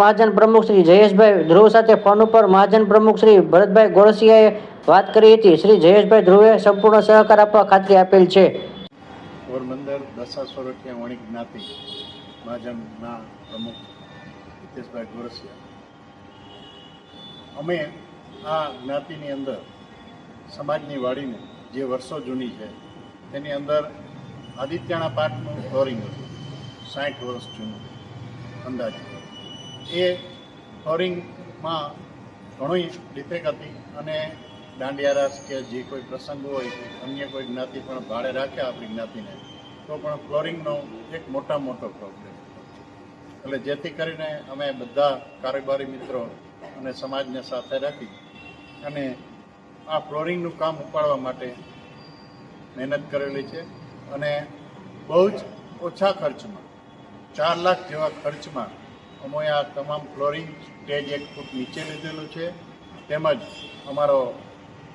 મહાજન પ્રમુખ શ્રી જયેશભાઈ ધ્રુવ સાથે ફોન ઉપર મહાજન પ્રમુખ શ્રી ભરતભાઈ ગોરસિયાએ વાત કરી હતી. શ્રી જયેશભાઈ ધ્રુવે સંપૂર્ણ સહકાર આપવા ખાતરી આપેલ છે. પોરબંદર દશા સોરઠિયા વણિક જ્ઞાતિ મહાજનના પ્રમુખ હિતેશભાઈ ગોરસિયા અમે આ જ્ઞાતિની અંદર સમાજની વાડીને જે વર્ષો જૂની છે, તેની અંદર આદિત્યના પાઠનું ફ્લોરિંગ હતું. સાઠ વર્ષ જૂનું અંદાજે. એ ફ્લોરિંગમાં ઘણી ડિફેક્ટ હતી અને દાંડિયા રાસ કે જે કોઈ પ્રસંગ હોય, અન્ય કોઈ જ્ઞાતિ પણ ભાડે રાખ્યા આપણી જ્ઞાતિને, તો પણ ફ્લોરિંગનો એક મોટા મોટો પ્રોબ્લેમ એટલે જેથી કરીને અમે બધા કારોબારી મિત્રો અને સમાજને સાથે રાખી અને આ ફ્લોરિંગનું કામ ઉપાડવા માટે મહેનત કરેલી છે અને બહુ જ ઓછા ખર્ચમાં, ચાર લાખ જેવા ખર્ચમાં અમે આ તમામ ફ્લોરિંગ સ્ટેજ એક ફૂટ નીચે લીધેલું છે. તેમજ અમારો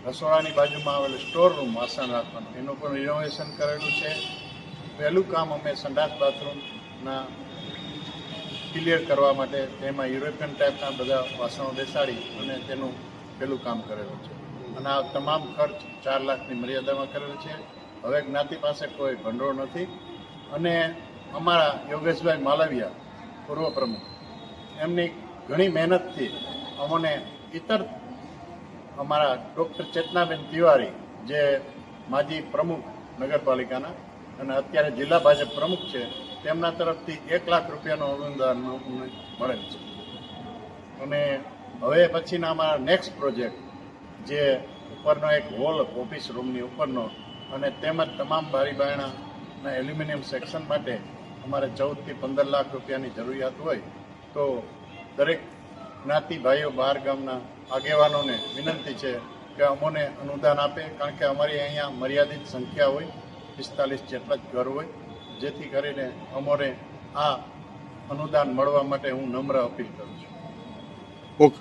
રસોડાની બાજુમાં આવેલું સ્ટોર રૂમ વાસણ રાખવાનું, એનું પણ રિનોવેશન કરેલું છે. પહેલું કામ અમે સંડાસ બાથરૂમના ક્લિયર કરવા માટે તેમાં યુરોપિયન ટાઈપના બધા વાસણો બેસાડી અને તેનું પહેલું કામ કરેલું છે. અને આ તમામ ખર્ચ ચાર લાખની મર્યાદામાં કરેલો છે. હવે જ્ઞાતિ પાસે કોઈ ભંડોળ નથી. અને અમારા યોગેશભાઈ માલવિયા પૂર્વ પ્રમુખ એમની ઘણી મહેનતથી અમને ઇતર અમારા ડૉક્ટર ચેતનાબેન તિવારી, જે માજી પ્રમુખ નગરપાલિકાના અને અત્યારે જિલ્લા ભાજપ પ્રમુખ છે, તેમના તરફથી એક લાખ રૂપિયાનું અનુદાન અમને મળેલ છે. અને હવે પછીના અમારા નેક્સ્ટ પ્રોજેક્ટ જે ઉપરનો એક હોલ ઓફિસ રૂમની ઉપરનો અને તેમજ તમામ બારી બારણાના એલ્યુમિનિયમ સેક્શન માટે અમારે ચૌદથી પંદર લાખ રૂપિયાની જરૂરિયાત હોય તો દરેક જ્ઞાતિ ભાઈઓ બહાર ગામના આગેવાનોને વિનંતી છે કે અમોને અનુદાન આપે, કારણ કે અમારી અહીંયા મર્યાદિત સંખ્યા હોય, પિસ્તાલીસ જેટલા જ ઘર હોય, જેથી કરીને અમોને આ અનુદાન મળવા માટે હું નમ્ર અપીલ કરું છું. ઓકે.